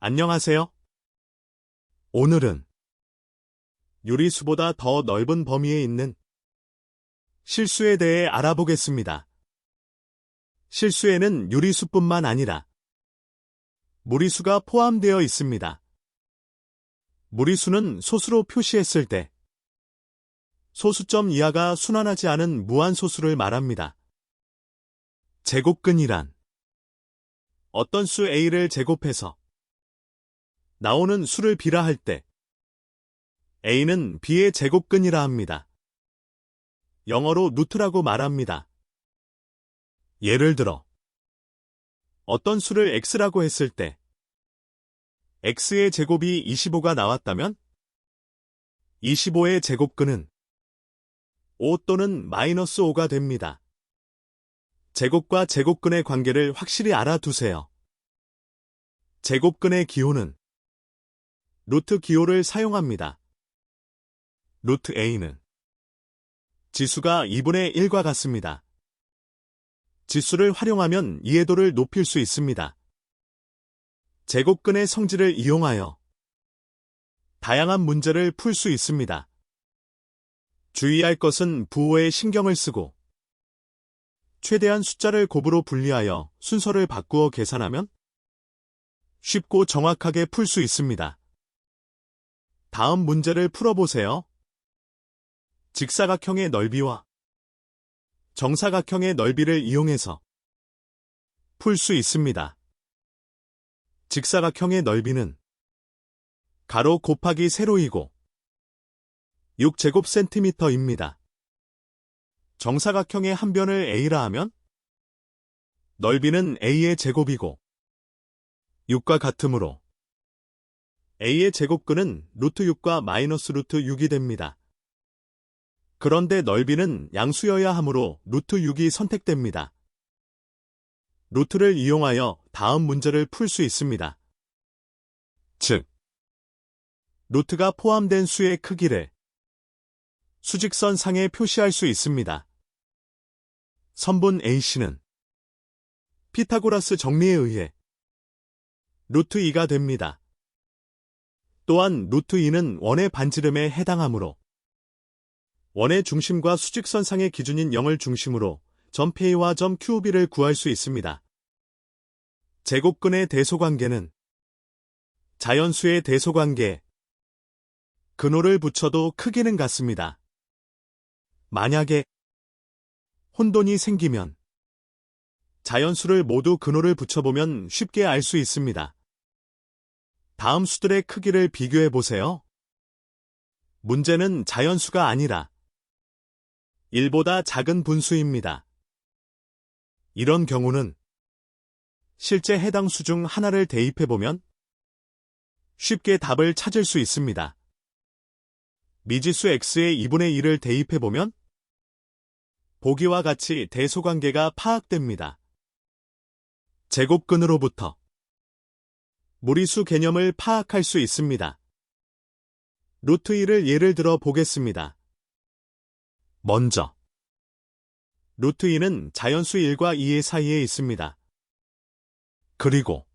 안녕하세요. 오늘은 유리수보다 더 넓은 범위에 있는 실수에 대해 알아보겠습니다. 실수에는 유리수뿐만 아니라 무리수가 포함되어 있습니다. 무리수는 소수로 표시했을 때 소수점 이하가 순환하지 않은 무한소수를 말합니다. 제곱근이란 어떤 수 a를 제곱해서 나오는 수를 b라 할 때 a는 b의 제곱근이라 합니다. 영어로 루트라고 말합니다. 예를 들어 어떤 수를 x라고 했을 때 x의 제곱이 25가 나왔다면 25의 제곱근은 5 또는 마이너스 5가 됩니다. 제곱과 제곱근의 관계를 확실히 알아두세요. 제곱근의 기호는 루트 기호를 사용합니다. 루트 a는 지수가 2분의 1과 같습니다. 지수를 활용하면 이해도를 높일 수 있습니다. 제곱근의 성질을 이용하여 다양한 문제를 풀 수 있습니다. 주의할 것은 부호에 신경을 쓰고 최대한 숫자를 곱으로 분리하여 순서를 바꾸어 계산하면 쉽고 정확하게 풀 수 있습니다. 다음 문제를 풀어보세요. 직사각형의 넓이와 정사각형의 넓이를 이용해서 풀 수 있습니다. 직사각형의 넓이는 가로 곱하기 세로이고 6제곱센티미터입니다. 정사각형의 한 변을 a라 하면 넓이는 a의 제곱이고 6과 같으므로 a의 제곱근은 루트 6과 마이너스 루트 6이 됩니다. 그런데 넓이는 양수여야 하므로 루트 6이 선택됩니다. 루트를 이용하여 다음 문제를 풀 수 있습니다. 즉, 루트가 포함된 수의 크기를 수직선 상에 표시할 수 있습니다. 선분 A씨는 피타고라스 정리에 의해 루트 2가 됩니다. 또한 루트 2는 원의 반지름에 해당하므로 원의 중심과 수직선상의 기준인 0을 중심으로 점 P와 점 QB를 구할 수 있습니다. 제곱근의 대소관계는 자연수의 대소관계 근호를 붙여도 크기는 같습니다. 만약에 혼돈이 생기면 자연수를 모두 근호를 붙여보면 쉽게 알 수 있습니다. 다음 수들의 크기를 비교해 보세요. 문제는 자연수가 아니라 1보다 작은 분수입니다. 이런 경우는 실제 해당 수 중 하나를 대입해 보면 쉽게 답을 찾을 수 있습니다. 미지수 x의 2분의 1을 대입해 보면 보기와 같이 대소관계가 파악됩니다. 제곱근으로부터 무리수 개념을 파악할 수 있습니다. 루트 2를 예를 들어 보겠습니다. 먼저 루트 2는 자연수 1과 2의 사이에 있습니다. 그리고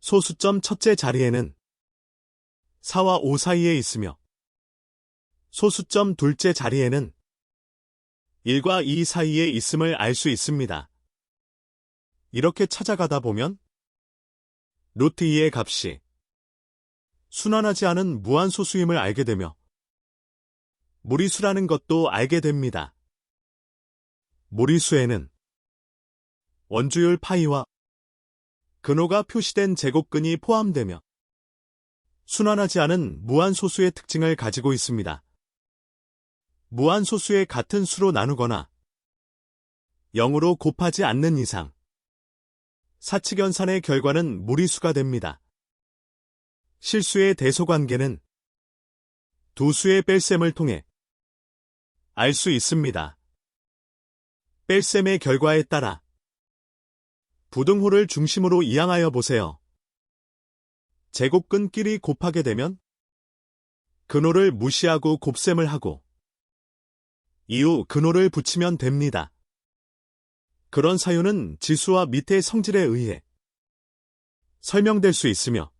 소수점 첫째 자리에는 4와 5 사이에 있으며 소수점 둘째 자리에는 1과 2 사이에 있음을 알 수 있습니다. 이렇게 찾아가다 보면 루트 2의 값이 순환하지 않은 무한소수임을 알게 되며 무리수라는 것도 알게 됩니다. 무리수에는 원주율 파이와 근호가 표시된 제곱근이 포함되며 순환하지 않은 무한소수의 특징을 가지고 있습니다. 무한소수의 같은 수로 나누거나 0으로 곱하지 않는 이상 사칙연산의 결과는 무리수가 됩니다. 실수의 대소관계는 두 수의 뺄셈을 통해 알 수 있습니다. 뺄셈의 결과에 따라 부등호를 중심으로 이항하여 보세요. 제곱근끼리 곱하게 되면 근호를 무시하고 곱셈을 하고 이후 근호를 붙이면 됩니다. 그런 사유는 지수와 밑의 성질에 의해 설명될 수 있으며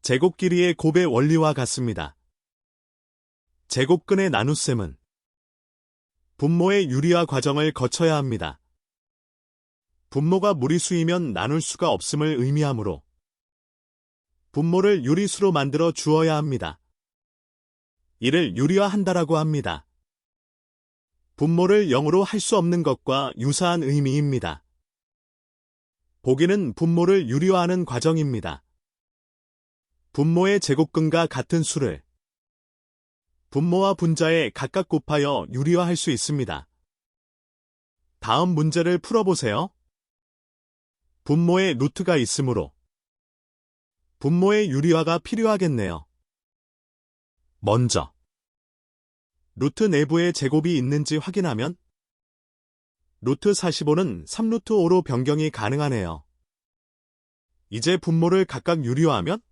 제곱 길이의 곱의 원리와 같습니다. 제곱근의 나눗셈은 분모의 유리화 과정을 거쳐야 합니다. 분모가 무리수이면 나눌 수가 없음을 의미하므로 분모를 유리수로 만들어 주어야 합니다. 이를 유리화한다라고 합니다. 분모를 0으로 할 수 없는 것과 유사한 의미입니다. 보기는 분모를 유리화하는 과정입니다. 분모의 제곱근과 같은 수를 분모와 분자에 각각 곱하여 유리화할 수 있습니다. 다음 문제를 풀어보세요. 분모에 루트가 있으므로 분모의 유리화가 필요하겠네요. 먼저 루트 내부에 제곱이 있는지 확인하면 루트 45는 3루트 5로 변경이 가능하네요. 이제 분모를 각각 유리화하면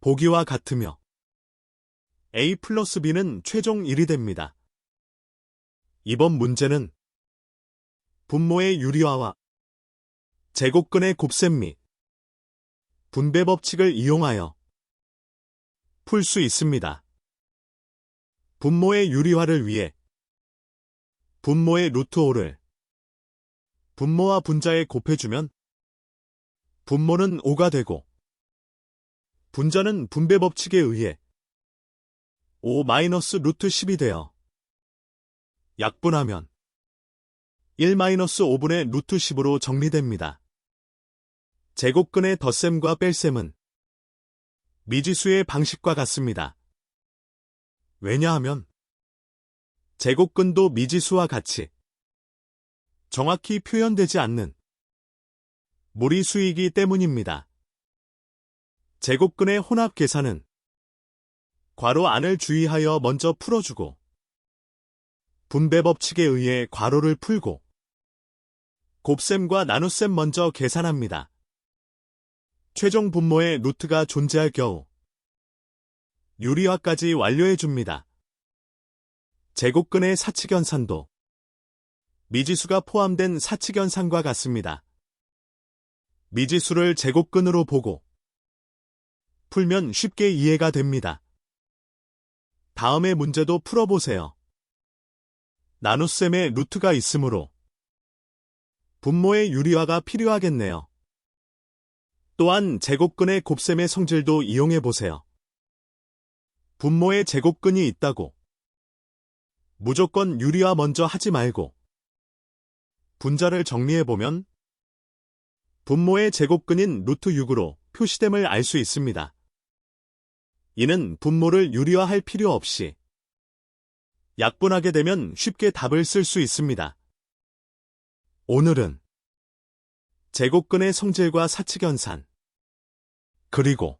보기와 같으며 a 플러스 b는 최종 1이 됩니다. 이번 문제는 분모의 유리화와 제곱근의 곱셈 및 분배 법칙을 이용하여 풀 수 있습니다. 분모의 유리화를 위해 분모의 루트 5를 분모와 분자에 곱해주면 분모는 5가 되고 분자는 분배 법칙에 의해 5 마이너스 루트 10이 되어 약분하면 1 마이너스 5분의 루트 10으로 정리됩니다. 제곱근의 덧셈과 뺄셈은 미지수의 방식과 같습니다. 왜냐하면 제곱근도 미지수와 같이 정확히 표현되지 않는 무리수이기 때문입니다. 제곱근의 혼합 계산은 괄호 안을 주의하여 먼저 풀어주고 분배 법칙에 의해 괄호를 풀고 곱셈과 나눗셈 먼저 계산합니다. 최종 분모의 루트가 존재할 경우 유리화까지 완료해 줍니다. 제곱근의 사칙연산도 미지수가 포함된 사칙연산과 같습니다. 미지수를 제곱근으로 보고 풀면 쉽게 이해가 됩니다. 다음의 문제도 풀어보세요. 나눗셈에 루트가 있으므로 분모의 유리화가 필요하겠네요. 또한 제곱근의 곱셈의 성질도 이용해 보세요. 분모의 제곱근이 있다고 무조건 유리화 먼저 하지 말고 분자를 정리해 보면 분모의 제곱근인 루트 6으로 표시됨을 알 수 있습니다. 이는 분모를 유리화할 필요 없이 약분하게 되면 쉽게 답을 쓸 수 있습니다. 오늘은 제곱근의 성질과 사칙연산 그리고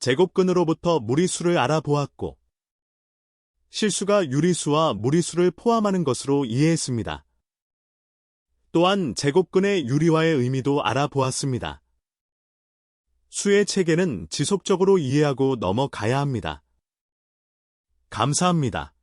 제곱근으로부터 무리수를 알아보았고 실수가 유리수와 무리수를 포함하는 것으로 이해했습니다. 또한 제곱근의 유리화의 의미도 알아보았습니다. 수의 체계는 지속적으로 이해하고 넘어가야 합니다. 감사합니다.